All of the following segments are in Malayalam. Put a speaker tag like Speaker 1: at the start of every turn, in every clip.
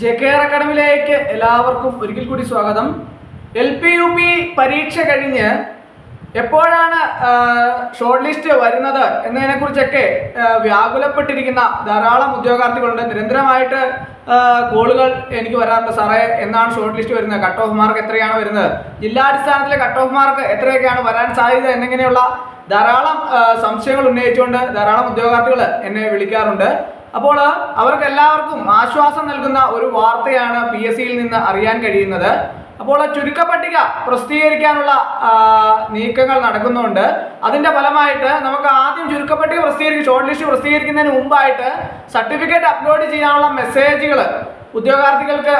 Speaker 1: ജെ കെ ആർ അക്കാഡമിയിലേക്ക് എല്ലാവർക്കും ഒരിക്കൽ കൂടി സ്വാഗതം. എൽ പി യു പി പരീക്ഷ കഴിഞ്ഞ് എപ്പോഴാണ് ഷോർട്ട് ലിസ്റ്റ് വരുന്നത് എന്നതിനെക്കുറിച്ചൊക്കെ കുറിച്ചൊക്കെ വ്യാകുലപ്പെട്ടിരിക്കുന്ന ധാരാളം ഉദ്യോഗാർത്ഥികളുണ്ട്. നിരന്തരമായിട്ട് കോളുകൾ എനിക്ക് വരാറുണ്ട്. സാറേ എന്നാണ് ഷോർട്ട് ലിസ്റ്റ് വരുന്നത്? കട്ട് ഓഫ് മാർക്ക് എത്രയാണ് വരുന്നത്? ജില്ലാടിസ്ഥാനത്തിലെ കട്ട് ഓഫ് മാർക്ക് എത്രയൊക്കെയാണ്? വരാൻ സാധ്യത എന്നിങ്ങനെയുള്ള ധാരാളം സംശയങ്ങൾ ഉന്നയിച്ചുകൊണ്ട് ധാരാളം ഉദ്യോഗാർത്ഥികൾ എന്നെ വിളിക്കാറുണ്ട്. അപ്പോൾ അവർക്ക് എല്ലാവർക്കും ആശ്വാസം നൽകുന്ന ഒരു വാർത്തയാണ് പി എസ് സിയിൽ നിന്ന് അറിയാൻ കഴിയുന്നത്. അപ്പോൾ ചുരുക്കപ്പട്ടിക പ്രസിദ്ധീകരിക്കാനുള്ള നീക്കങ്ങൾ നടക്കുന്നുണ്ട്. അതിന്റെ ഫലമായിട്ട് നമുക്ക് ആദ്യം ചുരുക്കപ്പട്ടിക പ്രസിദ്ധീകരിക്കും ഷോർട്ട് ലിസ്റ്റ് പ്രസിദ്ധീകരിക്കുന്നതിന് മുമ്പായിട്ട് സർട്ടിഫിക്കറ്റ് അപ്ലോഡ് ചെയ്യാനുള്ള മെസ്സേജുകൾ ഉദ്യോഗാർത്ഥികൾക്ക്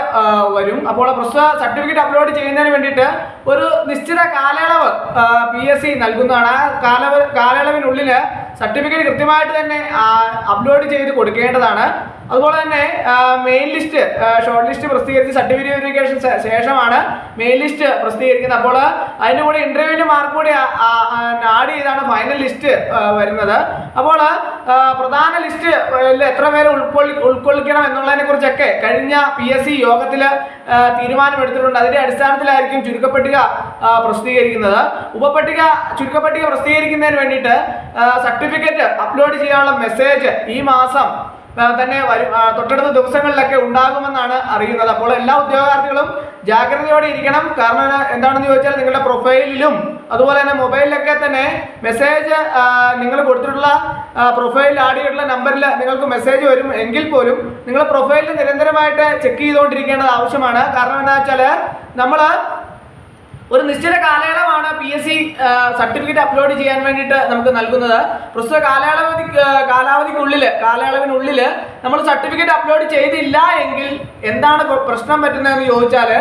Speaker 1: വരും. അപ്പോൾ പ്രസ്തുത സർട്ടിഫിക്കറ്റ് അപ്ലോഡ് ചെയ്യുന്നതിന് വേണ്ടിയിട്ട് ഒരു നിശ്ചിത കാലയളവ് പി എസ് സി നൽകുന്നതാണ്. കാലയളവിനുള്ളിൽ സർട്ടിഫിക്കറ്റ് കൃത്യമായിട്ട് തന്നെ അപ്ലോഡ് ചെയ്ത് കൊടുക്കേണ്ടതാണ്. അതുപോലെ തന്നെ മെയിൻ ലിസ്റ്റ് ഷോർട്ട് ലിസ്റ്റ് പ്രസിദ്ധീകരിച്ച് സർട്ടിഫിക്കറ്റ് വെരിഫിക്കേഷൻ ശേഷമാണ് മെയിൻ ലിസ്റ്റ് പ്രസിദ്ധീകരിക്കുന്നത്. അപ്പോൾ അതിന്റെ കൂടെ ഇന്റർവ്യൂവിന്റെ മാർക്ക് കൂടി ആഡ് ചെയ്താണ് ഫൈനൽ ലിസ്റ്റ് വരുന്നത്. അപ്പോൾ പ്രധാന ലിസ്റ്റ് എത്ര പേര് ഉൾക്കൊള്ളി ഉൾക്കൊള്ളിക്കണം എന്നുള്ളതിനെ കുറിച്ചൊക്കെ കഴിഞ്ഞ പി എസ് സി യോഗത്തിൽ തീരുമാനമെടുത്തിട്ടുണ്ട്. അതിന്റെ അടിസ്ഥാനത്തിലായിരിക്കും ചുരുക്കപ്പട്ടിക പ്രസിദ്ധീകരിക്കുന്നത്. ഉപപട്ടിക ചുരുക്കപ്പട്ടിക പ്രസിദ്ധീകരിക്കുന്നതിന് വേണ്ടിയിട്ട് സർട്ടിഫിക്കറ്റ് അപ്ലോഡ് ചെയ്യാനുള്ള മെസ്സേജ് ഈ മാസം തന്നെ വരും. തൊട്ടടുത്ത ദിവസങ്ങളിലൊക്കെ ഉണ്ടാകുമെന്നാണ് അറിയുന്നത്. അപ്പോൾ എല്ലാ ഉദ്യോഗാർത്ഥികളും ജാഗ്രതയോടെ ഇരിക്കണം. കാരണം എന്താണെന്ന് ചോദിച്ചാൽ നിങ്ങളുടെ പ്രൊഫൈലിലും അതുപോലെ തന്നെ മൊബൈലിലൊക്കെ തന്നെ മെസ്സേജ് നിങ്ങൾ കൊടുത്തിട്ടുള്ള പ്രൊഫൈലിൽ ആഡ് ചെയ്തിട്ടുള്ള നമ്പറിൽ നിങ്ങൾക്ക് മെസ്സേജ് വരും. എങ്കിൽ പോലും നിങ്ങൾ പ്രൊഫൈലിൽ നിരന്തരമായിട്ട് ചെക്ക് ചെയ്തുകൊണ്ടിരിക്കേണ്ടത് ആവശ്യമാണ്. കാരണം എന്താ വെച്ചാൽ നമ്മൾ ഒരു നിശ്ചിത കാലയളവാണ് P S C certificate upload ചെയ്യാൻ വേണ്ടിയിട്ട് നമുക്ക് നൽകുന്നത്. പ്രസ്തുത കാലയളവധി കാലാവധിക്കുള്ളിൽ കാലയളവിനുള്ളിൽ നമ്മൾ സർട്ടിഫിക്കറ്റ് അപ്ലോഡ് ചെയ്തില്ല എങ്കിൽ എന്താണ് പ്രശ്നം പറ്റുന്നതെന്ന് ചോദിച്ചാൽ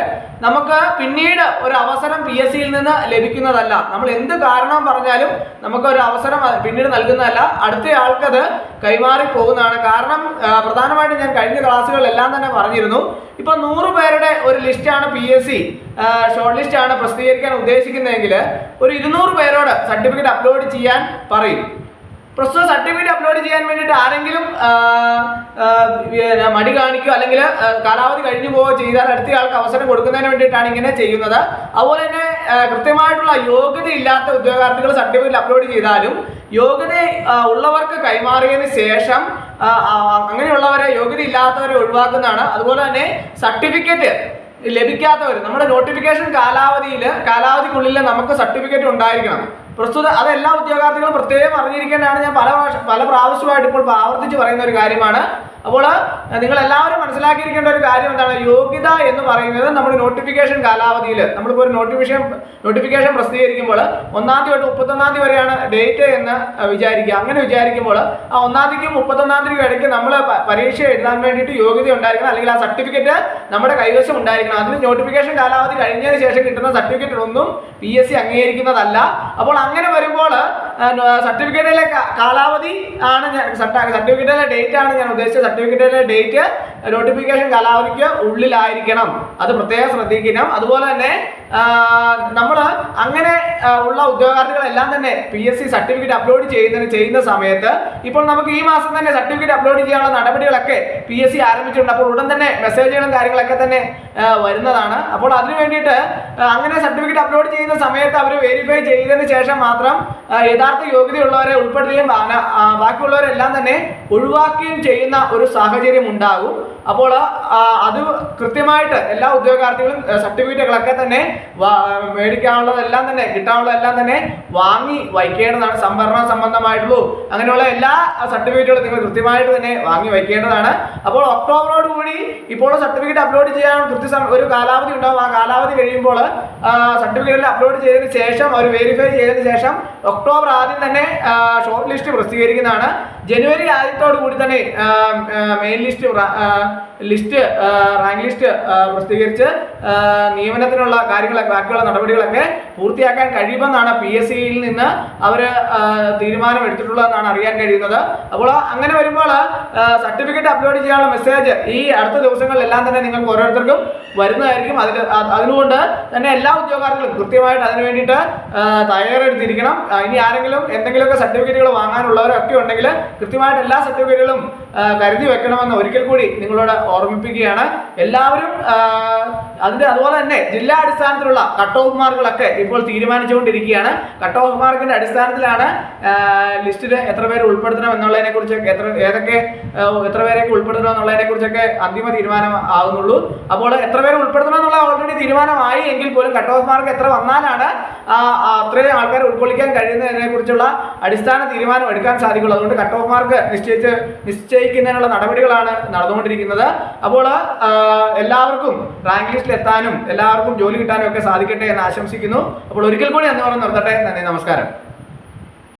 Speaker 1: നമുക്ക് പിന്നീട് ഒരു അവസരം പി എസ് സിയിൽ നിന്ന് ലഭിക്കുന്നതല്ല. നമ്മൾ എന്ത് കാരണം പറഞ്ഞാലും നമുക്ക് ഒരു അവസരം പിന്നീട് നൽകുന്നതല്ല. അടുത്ത ആൾക്കത് കൈമാറി പോകുന്നതാണ്. കാരണം പ്രധാനമായിട്ടും ഞാൻ കഴിഞ്ഞ ക്ലാസ്സുകളിലെല്ലാം തന്നെ പറഞ്ഞിരുന്നു. ഇപ്പൊ നൂറ് പേരുടെ ഒരു ലിസ്റ്റാണ് P S C short list ആണ് പ്രസിദ്ധീകരിക്കാൻ ഉദ്ദേശിക്കുന്നതെങ്കിൽ ഒരു ഇരുന്നൂറ് പേരോട് സർട്ടിഫിക്കറ്റ് അപ്ലോഡ് ചെയ്യാൻ പറയും. പ്രസ്തുത സർട്ടിഫിക്കറ്റ് അപ്ലോഡ് ചെയ്യാൻ വേണ്ടിയിട്ട് ആരെങ്കിലും മടി കാണിക്കുകയോ അല്ലെങ്കിൽ കാലാവധി കഴിഞ്ഞു പോവുകയോ ചെയ്താൽ അടുത്ത ആൾക്ക് അവസരം കൊടുക്കുന്നതിന് വേണ്ടിയിട്ടാണ് ഇങ്ങനെ ചെയ്യുന്നത്. അതുപോലെ തന്നെ കൃത്യമായിട്ടുള്ള യോഗ്യത ഇല്ലാത്ത ഉദ്യോഗാർത്ഥികൾ സർട്ടിഫിക്കറ്റ് അപ്ലോഡ് ചെയ്താലും യോഗ്യത ഉള്ളവർക്ക് കൈമാറിയതിന് ശേഷം അങ്ങനെയുള്ളവരെ യോഗ്യത ഇല്ലാത്തവരെ ഒഴിവാക്കുന്നതാണ്. അതുപോലെ തന്നെ സർട്ടിഫിക്കറ്റ് ലഭിക്കാത്തവർ നമ്മുടെ നോട്ടിഫിക്കേഷൻ കാലാവധിയിൽ കാലാവധിക്കുള്ളിൽ നമുക്ക് സർട്ടിഫിക്കറ്റ് ഉണ്ടായിരിക്കണം. പ്രസ്തുത അത് എല്ലാ ഉദ്യോഗാർത്ഥികളും പ്രത്യേകം അറിഞ്ഞിരിക്കേണ്ടതാണ്. ഞാൻ പല പല പ്രാവശ്യമായിട്ട് ഇപ്പോൾ ആവർത്തിച്ച് പറയുന്ന ഒരു കാര്യമാണ്. അപ്പോൾ നിങ്ങൾ എല്ലാവരും മനസ്സിലാക്കിയിരിക്കേണ്ട ഒരു കാര്യം എന്താണ്? യോഗ്യത എന്ന് പറയുന്നത് നമ്മുടെ നോട്ടിഫിക്കേഷൻ കാലാവധിയിൽ നമ്മളിപ്പോൾ ഒരു നോട്ടിഫിക്കേഷൻ നോട്ടിഫിക്കേഷൻ പ്രസിദ്ധീകരിക്കുമ്പോൾ ഒന്നാം തീയതി തൊട്ട് മുപ്പത്തൊന്നാം തീയതി വരെയാണ് ഡേറ്റ് എന്ന് വിചാരിക്കുക. അങ്ങനെ വിചാരിക്കുമ്പോൾ ആ ഒന്നാം തീയതിക്കും മുപ്പത്തൊന്നാം തീയതി ഇടയ്ക്ക് നമ്മൾ പരീക്ഷ എഴുതാൻ വേണ്ടിയിട്ട് യോഗ്യത ഉണ്ടായിരിക്കണം. അല്ലെങ്കിൽ ആ സർട്ടിഫിക്കറ്റ് നമ്മുടെ കൈവശം ഉണ്ടായിരിക്കണം. അതിന് നോട്ടിഫിക്കേഷൻ കാലാവധി കഴിഞ്ഞതിന് ശേഷം കിട്ടുന്ന സർട്ടിഫിക്കറ്റ് ഒന്നും പി എസ് സി അംഗീകരിക്കുന്നതല്ല. അപ്പോൾ അങ്ങനെ വരുമ്പോൾ സർട്ടിഫിക്കറ്റിലെ കാലാവധി ആണ് ഞാൻ സർട്ടിഫിക്കറ്റിലെ ഡേറ്റ് ആണ് ഞാൻ ഉദ്ദേശിച്ചത്. സർട്ടിഫിക്കറ്റിലെ ഡേറ്റ് നോട്ടിഫിക്കേഷൻ കാലാവധിക്ക് ഉള്ളിലായിരിക്കണം. അത് പ്രത്യേകം ശ്രദ്ധിക്കണം. അതുപോലെ തന്നെ നമ്മൾ അങ്ങനെ ഉള്ള ഉദ്യോഗാർത്ഥികളെല്ലാം തന്നെ P S C certificate upload ചെയ്യുന്നതിന് ചെയ്യുന്ന സമയത്ത് ഇപ്പോൾ നമുക്ക് ഈ മാസം തന്നെ സർട്ടിഫിക്കറ്റ് അപ്ലോഡ് ചെയ്യാനുള്ള നടപടികളൊക്കെ പി എസ് സി ആരംഭിച്ചിട്ടുണ്ട്. അപ്പോൾ ഉടൻ തന്നെ മെസ്സേജുകളും കാര്യങ്ങളൊക്കെ തന്നെ വരുന്നതാണ്. അപ്പോൾ അതിനു വേണ്ടിയിട്ട് അങ്ങനെ സർട്ടിഫിക്കറ്റ് അപ്ലോഡ് ചെയ്യുന്ന സമയത്ത് അവർ വെരിഫൈ ചെയ്തതിന് ശേഷം മാത്രം യഥാർത്ഥ യോഗ്യതയുള്ളവരെ ഉൾപ്പെടുത്തുകയും ബാക്കിയുള്ളവരെല്ലാം തന്നെ ഒഴിവാക്കുകയും ചെയ്യുന്ന ഒരു സാഹചര്യം ഉണ്ടാകും. അപ്പോൾ അത് കൃത്യമായിട്ട് എല്ലാ ഉദ്യോഗാർത്ഥികളും സർട്ടിഫിക്കറ്റുകളൊക്കെ തന്നെ മേടിക്കാനുള്ളതെല്ലാം തന്നെ കിട്ടാനുള്ളതെല്ലാം തന്നെ വാങ്ങി വയ്ക്കേണ്ടതാണ് സംവരണ സംബന്ധമായിട്ടുള്ളൂ. അങ്ങനെയുള്ള എല്ലാ സർട്ടിഫിക്കറ്റുകളും നിങ്ങൾ കൃത്യമായിട്ട് തന്നെ വാങ്ങി വയ്ക്കേണ്ടതാണ്. അപ്പോൾ ഒക്ടോബറോട് കൂടി ഇപ്പോൾ സർട്ടിഫിക്കറ്റ് അപ്ലോഡ് ചെയ്യാൻ കൃത്യ ഒരു കാലാവധി ഉണ്ടാകും ആ കാലാവധി കഴിയുമ്പോൾ സർട്ടിഫിക്കറ്റ് അപ്ലോഡ് ചെയ്തതിന് ശേഷം അവർ വെരിഫൈ ചെയ്തതിന് ശേഷം ഒക്ടോബർ ആദ്യം തന്നെ ഷോർട്ട് ലിസ്റ്റ് പ്രസിദ്ധീകരിക്കുന്നതാണ്. ജനുവരി ആദ്യത്തോടു കൂടി തന്നെ main list list rank list പ്രസിദ്ധീകരിച്ച് നിയമനത്തിനുള്ള കാര്യങ്ങളൊക്കെ ബാക്കിയുള്ള നടപടികളൊക്കെ പൂർത്തിയാക്കാൻ കഴിയുമെന്നാണ് പി എസ് സിയിൽ നിന്ന് അവർ തീരുമാനം എടുത്തിട്ടുള്ളതെന്നാണ് അറിയാൻ കഴിയുന്നത്. അപ്പോൾ അങ്ങനെ വരുമ്പോൾ സർട്ടിഫിക്കറ്റ് അപ്ലോഡ് ചെയ്യാനുള്ള മെസ്സേജ് ഈ അടുത്ത ദിവസങ്ങളിലെല്ലാം തന്നെ നിങ്ങൾക്ക് ഓരോരുത്തർക്കും വരുന്നതായിരിക്കും. അതിന് അതുകൊണ്ട് തന്നെ എല്ലാ ഉദ്യോഗാർത്ഥികളും കൃത്യമായിട്ട് അതിന് വേണ്ടിയിട്ട് ആ, തയ്യാറെടുത്തിരിക്കണം ആ, ഇനി ആരെങ്കിലും എന്തെങ്കിലുമൊക്കെ സർട്ടിഫിക്കറ്റുകൾ വാങ്ങാനുള്ളവരൊക്കെ ഉണ്ടെങ്കിൽ കൃത്യമായിട്ട് എല്ലാ സർട്ടിഫിക്കറ്റുകളും കരുതി വെക്കണമെന്ന് ഒരിക്കൽ കൂടി നിങ്ങളോട് ഓർമ്മിപ്പിക്കുകയാണ്. എല്ലാവരും അതിന്റെ അതുപോലെ തന്നെ ജില്ലാ അടിസ്ഥാനത്തിലുള്ള കട്ട് ഓഫ് മാർക്കുകളൊക്കെ ഇപ്പോൾ തീരുമാനിച്ചുകൊണ്ടിരിക്കുകയാണ്. കട്ട് ഓഫ് മാർക്കിന്റെ അടിസ്ഥാനത്തിലാണ് ലിസ്റ്റിൽ എത്ര പേര് ഉൾപ്പെടുത്തണം എന്നുള്ളതിനെ കുറിച്ചൊക്കെ എത്ര ഏതൊക്കെ എത്ര പേരെയൊക്കെ ഉൾപ്പെടുത്തണം എന്നുള്ളതിനെ കുറിച്ചൊക്കെ അന്തിമ തീരുമാനം ആകുന്നുള്ളൂ അപ്പോൾ എത്ര പേര് ഉൾപ്പെടുത്തണം എന്നുള്ള ഓൾറെഡി തീരുമാനമായി എങ്കിൽ പോലും കട്ട് ഓഫ് മാർക്ക് എത്ര വന്നാലാണ് അത്രയും ആ, ആൾക്കാരെ ഉൾക്കൊള്ളിക്കാൻ കഴിയുന്നതിനെ കുറിച്ചുള്ള അടിസ്ഥാന തീരുമാനം എടുക്കാൻ സാധിക്കുള്ളൂ. അതുകൊണ്ട് കട്ട് ഓഫ് മാർക്ക് നിശ്ചയിച്ച് നിശ്ചയിക്കുന്നതിനുള്ള നടപടികളാണ് നടന്നുകൊണ്ടിരിക്കുന്നത്. അപ്പോൾ എല്ലാവർക്കും റാങ്ക് ലിസ്റ്റിൽ എത്താനും എല്ലാവർക്കും ജോലി കിട്ടാനും ഒക്കെ സാധിക്കട്ടെ എന്ന് ആശംസിക്കുന്നു. അപ്പോൾ ഒരിക്കൽ കൂടി എന്ന് പറഞ്ഞ് നിർത്തട്ടെ. നന്ദി നമസ്കാരം.